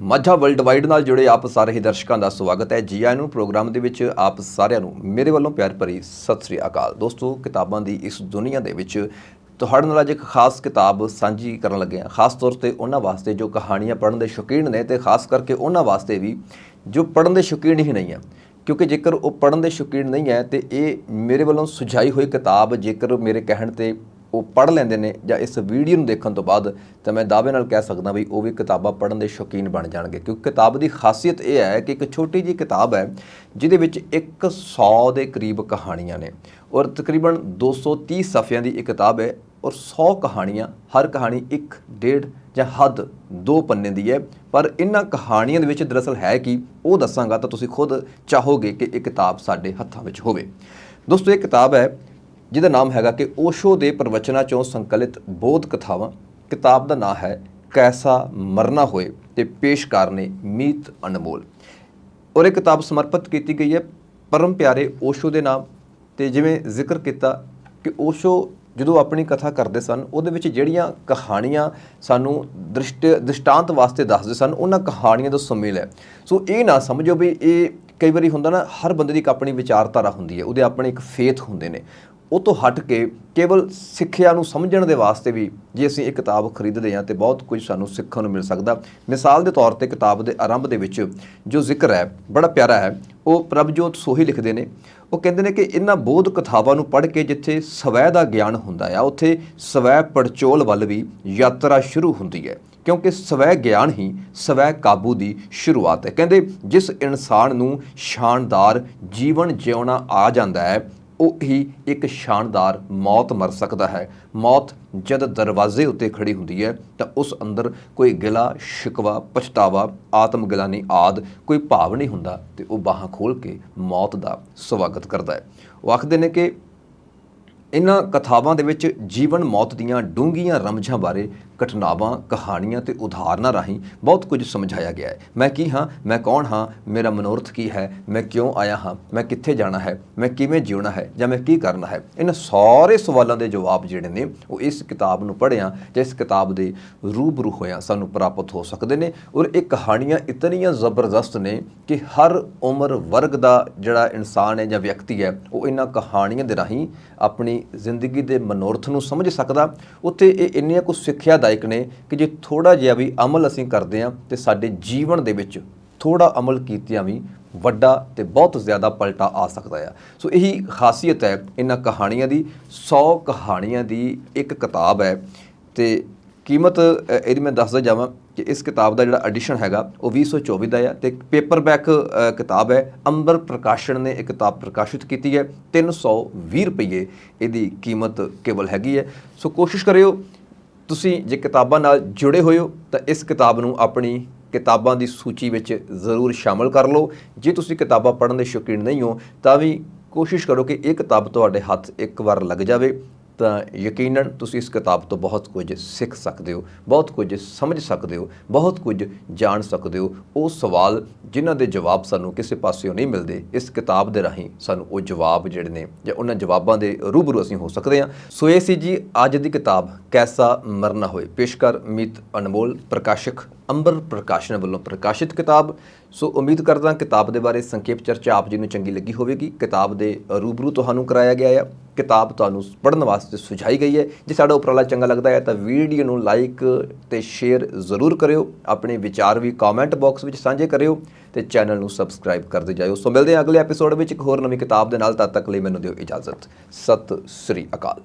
Majha world wide ਨਾਲ ਜੁੜੇ ਆਪ ਸਾਰੇ ਹੀ ਦਰਸ਼ਕਾਂ ਦਾ ਸਵਾਗਤ ਹੈ। ਜੀ ਆਇਆਂ ਨੂੰ ਪ੍ਰੋਗਰਾਮ ਦੇ ਵਿੱਚ ਆਪ ਸਾਰਿਆਂ ਨੂੰ ਮੇਰੇ ਵੱਲੋਂ ਪਿਆਰ ਭਰੀ ਸਤਿ ਸ੍ਰੀ ਅਕਾਲ। ਦੋਸਤੋ, ਕਿਤਾਬਾਂ ਦੀ ਇਸ ਦੁਨੀਆ ਦੇ ਵਿੱਚ ਤੁਹਾਡੇ ਨਾਲ ਅੱਜ ਇੱਕ ਖਾਸ ਕਿਤਾਬ ਸਾਂਝੀ ਕਰਨ ਲੱਗੇ ਹਾਂ। ਖਾਸ ਤੌਰ ਤੇ ਉਹਨਾਂ ਵਾਸਤੇ ਜੋ ਕਹਾਣੀਆਂ ਪੜ੍ਹਨ ਦੇ ਸ਼ੌਕੀਨ ਨੇ ਤੇ ਖਾਸ ਕਰਕੇ ਉਹਨਾਂ ਵਾਸਤੇ ਵੀ ਜੋ ਪੜ੍ਹਨ ਦੇ ਸ਼ੌਕੀਨ ਹੀ ਨਹੀਂ ਆ ਕਿਉਂਕਿ ਜੇਕਰ ਉਹ ਪੜ੍ਹਨ ਦੇ ਸ਼ੌਕੀਨ ਨਹੀਂ ਹੈ ਤੇ ਇਹ ਮੇਰੇ ਵੱਲੋਂ ਸੁਝਾਈ ਹੋਈ ਕਿਤਾਬ ਜੇਕਰ ਮੇਰੇ ਕਹਿਣ ਤੇ ਉਹ ਪੜ੍ਹ ਲੈਂਦੇ ਨੇ ਜਾਂ ਇਸ ਵੀਡੀਓ ਨੂੰ ਦੇਖਣ ਤੋਂ ਬਾਅਦ ਤਾਂ ਮੈਂ ਦਾਅਵੇ ਨਾਲ ਕਹਿ ਸਕਦਾ ਵੀ ਉਹ ਵੀ ਕਿਤਾਬਾਂ ਪੜ੍ਹਨ ਦੇ ਸ਼ੌਕੀਨ ਬਣ ਜਾਣਗੇ, ਕਿਉਂਕਿ ਕਿਤਾਬ ਦੀ ਖਾਸੀਅਤ ਇਹ ਹੈ ਕਿ ਇੱਕ ਛੋਟੀ ਜਿਹੀ ਕਿਤਾਬ ਹੈ ਜਿਹਦੇ ਵਿੱਚ 100 ਦੇ ਕਰੀਬ ਕਹਾਣੀਆਂ ਨੇ ਔਰ ਤਕਰੀਬਨ 230 ਸਫ਼ਿਆਂ ਦੀ ਇਹ ਕਿਤਾਬ ਹੈ ਔਰ 100 ਕਹਾਣੀਆਂ, ਹਰ ਕਹਾਣੀ ਇੱਕ, ਡੇਢ ਜਾਂ ਹੱਦ ਦੋ ਪੰਨੇ ਦੀ ਹੈ। ਪਰ ਇਹਨਾਂ ਕਹਾਣੀਆਂ ਦੇ ਵਿੱਚ ਦਰਅਸਲ ਹੈ ਕਿ, ਉਹ ਦੱਸਾਂਗਾ ਤਾਂ ਤੁਸੀਂ ਖੁਦ ਚਾਹੋਗੇ ਕਿ ਇਹ ਕਿਤਾਬ ਸਾਡੇ ਹੱਥਾਂ ਵਿੱਚ ਹੋਵੇ। ਦੋਸਤੋ, ਇਹ ਕਿਤਾਬ ਹੈ ਜਿਹਦਾ ਨਾਮ ਹੈਗਾ ਕਿ ਓਸ਼ੋ ਦੇ ਪ੍ਰਵਚਨਾਂ ਚੋਂ ਸੰਕਲਿਤ ਬੋਧ ਕਥਾਵਾਂ, ਕਿਤਾਬ ਦਾ ਨਾਮ ਹੈ ਕੈਸਾ ਮਰਨਾ ਹੋਏ ਤੇ ਪੇਸ਼ਕਾਰ ਨੇ ਮੀਤ ਅਨਮੋਲ। ਔਰ ਇਹ ਕਿਤਾਬ ਸਮਰਪਿਤ ਕੀਤੀ ਗਈ ਹੈ ਪਰਮ ਪਿਆਰੇ ਓਸ਼ੋ ਦੇ ਨਾਮ ਤੇ ਜਿਵੇਂ ਜ਼ਿਕਰ ਕੀਤਾ ਕਿ ਓਸ਼ੋ ਜਦੋਂ ਆਪਣੀ ਕਥਾ ਕਰਦੇ ਸਨ, ਉਹਦੇ ਵਿੱਚ ਜਿਹੜੀਆਂ ਕਹਾਣੀਆਂ ਸਾਨੂੰ ਦ੍ਰਿਸ਼ਟ, ਦ੍ਰਿਸ਼ਟਾਂਤ ਵਾਸਤੇ ਦੱਸਦੇ ਸਨ, ਉਹਨਾਂ ਕਹਾਣੀਆਂ ਦਾ ਸੁਮੇਲ ਹੈ। ਸੋ ਇਹ ਨਾ ਸਮਝੋ ਵੀ ਇਹ ਕਈ ਵਾਰੀ ਹੁੰਦਾ ਨਾ, ਹਰ ਬੰਦੇ ਦੀ ਇੱਕ ਆਪਣੀ ਵਿਚਾਰਧਾਰਾ ਹੁੰਦੀ ਹੈ, ਉਹਦੇ ਆਪਣੇ ਇੱਕ ਫੇਥ ਹੁੰਦੇ ਨੇ। ਉਹ ਤੋਂ ਹਟ ਕੇ ਕੇਵਲ ਸਿੱਖਿਆ ਨੂੰ ਸਮਝਣ ਦੇ ਵਾਸਤੇ ਵੀ ਜੇ ਅਸੀਂ ਇਹ ਕਿਤਾਬ ਖਰੀਦਦੇ ਹਾਂ ਤੇ ਬਹੁਤ ਕੁਝ ਸਾਨੂੰ ਸਿੱਖਣ ਨੂੰ ਮਿਲ ਸਕਦਾ। ਮਿਸਾਲ ਦੇ ਤੌਰ ਤੇ ਕਿਤਾਬ ਦੇ ਆਰੰਭ ਦੇ ਵਿੱਚ ਜੋ ਜ਼ਿਕਰ ਹੈ, ਬੜਾ ਪਿਆਰਾ ਹੈ, ਉਹ ਪ੍ਰਭਜੋਤ ਸੋਹੀ ਲਿਖਦੇ ਨੇ। ਉਹ ਕਹਿੰਦੇ ਨੇ ਕਿ ਇਹਨਾਂ ਬੋਧ ਕਥਾਵਾਂ ਨੂੰ ਪੜ੍ਹ ਕੇ ਜਿੱਥੇ ਸਵੈ ਦਾ ਗਿਆਨ ਹੁੰਦਾ ਆ, ਉੱਥੇ ਸਵੈ ਪੜਚੋਲ ਵੱਲ ਵੀ ਯਾਤਰਾ ਸ਼ੁਰੂ ਹੁੰਦੀ ਹੈ। ਕਿਉਂਕਿ ਸਵੈ ਗਿਆਨ ਹੀ ਸਵੈ ਕਾਬੂ ਦੀ ਸ਼ੁਰੂਆਤ ਹੈ। ਕਹਿੰਦੇ, ਜਿਸ ਇਨਸਾਨ ਨੂੰ ਸ਼ਾਨਦਾਰ ਜੀਵਨ ਜਿਉਣਾ ਆ ਜਾਂਦਾ ਹੈ ਉਹ ਹੀ ਇੱਕ ਸ਼ਾਨਦਾਰ ਮੌਤ ਮਰ ਸਕਦਾ ਹੈ। ਮੌਤ ਜਦ ਦਰਵਾਜ਼ੇ ਉੱਤੇ ਖੜੀ ਹੁੰਦੀ ਹੈ ਤਾਂ ਉਸ ਅੰਦਰ ਕੋਈ ਗਿਲਾ, ਸ਼ਿਕਵਾ, ਪਛਤਾਵਾ, ਆਤਮ ਗਿਲਾਨੀ ਆਦ ਕੋਈ ਭਾਵ ਨਹੀਂ ਹੁੰਦਾ ਤੇ ਉਹ ਬਾਹਾਂ ਖੋਲ ਕੇ ਮੌਤ ਦਾ ਸਵਾਗਤ ਕਰਦਾ ਹੈ। ਉਹ ਆਖਦੇ ਨੇ ਕਿ ਇਹਨਾਂ ਕਥਾਵਾਂ ਦੇ ਵਿੱਚ ਜੀਵਨ ਮੌਤ ਦੀਆਂ ਡੂੰਘੀਆਂ ਰਮਝਾਂ ਬਾਰੇ ਘਟਨਾਵਾਂ, ਕਹਾਣੀਆਂ ਤੇ ਉਦਾਹਰਨਾਂ ਰਾਹੀਂ ਬਹੁਤ ਕੁਝ ਸਮਝਾਇਆ ਗਿਆ ਹੈ। ਮੈਂ ਕੀ ਹਾਂ? ਮੈਂ ਕੌਣ ਹਾਂ? ਮੇਰਾ ਮਨੋਰਥ ਕੀ ਹੈ? ਮੈਂ ਕਿਉਂ ਆਇਆ ਹਾਂ? ਮੈਂ ਕਿੱਥੇ ਜਾਣਾ ਹੈ? ਮੈਂ ਕਿਵੇਂ ਜਿਉਣਾ ਹੈ? ਜਾਂ ਮੈਂ ਕੀ ਕਰਨਾ ਹੈ? ਇਹਨਾਂ ਸਾਰੇ ਸਵਾਲਾਂ ਦੇ ਜਵਾਬ ਜਿਹੜੇ ਨੇ, ਉਹ ਇਸ ਕਿਤਾਬ ਨੂੰ ਪੜ੍ਹਿਆ ਜਾਂ ਇਸ ਕਿਤਾਬ ਦੇ ਰੂਬਰੂ ਹੋਇਆਂ ਸਾਨੂੰ ਪ੍ਰਾਪਤ ਹੋ ਸਕਦੇ ਨੇ ਔਰ ਇਹ ਕਹਾਣੀਆਂ ਇਤਨੀਆਂ ਜ਼ਬਰਦਸਤ ਨੇ ਕਿ ਹਰ ਉਮਰ ਵਰਗ ਦਾ ਜਿਹੜਾ ਇਨਸਾਨ ਹੈ ਜਾਂ ਵਿਅਕਤੀ ਹੈ, ਉਹ ਇਹਨਾਂ ਕਹਾਣੀਆਂ ਦੇ ਰਾਹੀਂ ਆਪਣੀ ਜ਼ਿੰਦਗੀ ਦੇ ਮਨੋਰਥ ਨੂੰ ਸਮਝ ਸਕਦਾ। ਉੱਥੇ ਇਹ ਇੰਨੀਆਂ ਕੁ ਸਿੱਖਿਆਦਾਇਕ ਨੇ ਕਿ ਜੇ ਥੋੜਾ ਜਿਹਾ ਵੀ ਅਮਲ ਅਸੀਂ ਕਰਦੇ ਹਾਂ ਤੇ ਸਾਡੇ ਜੀਵਨ ਦੇ ਵਿੱਚ ਥੋੜਾ ਅਮਲ ਕੀਤਿਆਂ ਵੀ ਵੱਡਾ ਤੇ ਬਹੁਤ ਜ਼ਿਆਦਾ ਪਲਟਾ ਆ ਸਕਦਾ ਆ। ਸੋ ਇਹੀ ਖਾਸੀਅਤ ਹੈ ਇਹਨਾਂ ਕਹਾਣੀਆਂ ਦੀ 100 ਕਹਾਣੀਆਂ ਦੀ ਇੱਕ ਕਿਤਾਬ ਹੈ ਤੇ ਕੀਮਤ ਇਹਦੀ ਮੈਂ ਦੱਸਦਾ ਜਾਵਾਂ ਕਿ ਇਸ ਕਿਤਾਬ ਦਾ ਜਿਹੜਾ ਐਡੀਸ਼ਨ ਹੈਗਾ ਉਹ 2024 ਦਾ ਹੈ ਤੇ ਪੇਪਰਬੈਕ ਕਿਤਾਬ ਹੈ। ਅੰਬਰ ਪ੍ਰਕਾਸ਼ਨ ਨੇ ਇਹ ਕਿਤਾਬ ਪ੍ਰਕਾਸ਼ਿਤ ਕੀਤੀ ਹੈ 320 ਰੁਪਏ ਇਹਦੀ ਕੀਮਤ ਕੇਵਲ ਹੈਗੀ ਹੈ। ਸੋ ਕੋਸ਼ਿਸ਼ ਕਰਿਓ ਤੁਸੀਂ ਜੇ ਕਿਤਾਬਾਂ ਨਾਲ ਜੁੜੇ ਹੋਏ ਹੋ ਤਾਂ ਇਸ ਕਿਤਾਬ ਨੂੰ ਆਪਣੀ ਕਿਤਾਬਾਂ ਦੀ ਸੂਚੀ ਵਿੱਚ ਜ਼ਰੂਰ ਸ਼ਾਮਲ ਕਰ ਲਓ। ਜੇ ਤੁਸੀਂ ਕਿਤਾਬਾਂ ਪੜ੍ਹਨ ਦੇ ਸ਼ੌਕੀਨ ਨਹੀਂ ਹੋ, ਤਾਂ ਵੀ ਕੋਸ਼ਿਸ਼ ਕਰੋ ਕਿ ਇਹ ਕਿਤਾਬ ਤੁਹਾਡੇ ਹੱਥ ਇੱਕ ਵਾਰ ਲੱਗ ਜਾਵੇ। ਤਾਂ ਯਕੀਨਨ ਤੁਸੀਂ ਇਸ ਕਿਤਾਬ ਤੋਂ ਬਹੁਤ ਕੁਝ ਸਿੱਖ ਸਕਦੇ ਹੋ, ਬਹੁਤ ਕੁਝ ਸਮਝ ਸਕਦੇ ਹੋ, ਬਹੁਤ ਕੁਝ ਜਾਣ ਸਕਦੇ ਹੋ। ਉਹ ਸਵਾਲ ਜਿਨ੍ਹਾਂ ਦੇ ਜਵਾਬ ਸਾਨੂੰ ਕਿਸੇ ਪਾਸਿਓਂ ਨਹੀਂ ਮਿਲਦੇ, ਇਸ ਕਿਤਾਬ ਦੇ ਰਾਹੀਂ ਸਾਨੂੰ ਉਹ ਜਵਾਬ ਜਿਹੜੇ ਨੇ ਜਾਂ ਉਹਨਾਂ ਜਵਾਬਾਂ ਦੇ ਰੂਬਰੂ ਅਸੀਂ ਹੋ ਸਕਦੇ ਹਾਂ। ਸੋ ਇਹ ਸੀ ਜੀ ਅੱਜ ਦੀ ਕਿਤਾਬ, ਕੈਸਾ ਮਰਨਾ ਹੋਏ। ਪੇਸ਼ਕਾਰ ਮੀਤ ਅਨਮੋਲ, ਪ੍ਰਕਾਸ਼ਕ। ਅੰਬਰ ਪ੍ਰਕਾਸ਼ਨ ਵੱਲੋਂ ਪ੍ਰਕਾਸ਼ਿਤ ਕਿਤਾਬ। ਸੋ ਉਮੀਦ ਕਰਦਾ ਕਿਤਾਬ ਦੇ ਬਾਰੇ ਸੰਖੇਪ ਚਰਚਾ ਆਪ ਜੀ ਨੂੰ ਚੰਗੀ ਲੱਗੀ ਹੋਵੇਗੀ। ਕਿਤਾਬ ਦੇ ਰੂਬਰੂ ਤੁਹਾਨੂੰ ਕਰਾਇਆ ਗਿਆ ਹੈ ਕਿਤਾਬ ਤੁਹਾਨੂੰ ਪੜ੍ਹਨ ਵਾਸਤੇ ਸੁਝਾਈ ਗਈ ਹੈ। ਜੇ ਸਾਡਾ ਉਪਰਾਲਾ ਚੰਗਾ ਲੱਗਦਾ ਹੈ ਤਾਂ ਵੀਡੀਓ ਨੂੰ ਲਾਈਕ ਤੇ ਸ਼ੇਅਰ ਜ਼ਰੂਰ ਕਰਿਓ। ਆਪਣੇ ਵਿਚਾਰ ਵੀ ਕਮੈਂਟ ਬਾਕਸ ਵਿੱਚ ਸਾਂਝੇ ਕਰਿਓ ਤੇ ਚੈਨਲ ਨੂੰ ਸਬਸਕ੍ਰਾਈਬ ਕਰਦੇ ਜਾਇਓ। ਸੋ ਮਿਲਦੇ ਹਾਂ ਅਗਲੇ ਐਪੀਸੋਡ ਵਿੱਚ ਇੱਕ ਹੋਰ ਨਵੀਂ ਕਿਤਾਬ ਦੇ ਨਾਲ। ਤਦ ਤੱਕ ਲਈ ਮੈਨੂੰ ਦਿਓ ਇਜਾਜ਼ਤ। ਸਤਿ ਸ੍ਰੀ ਅਕਾਲ।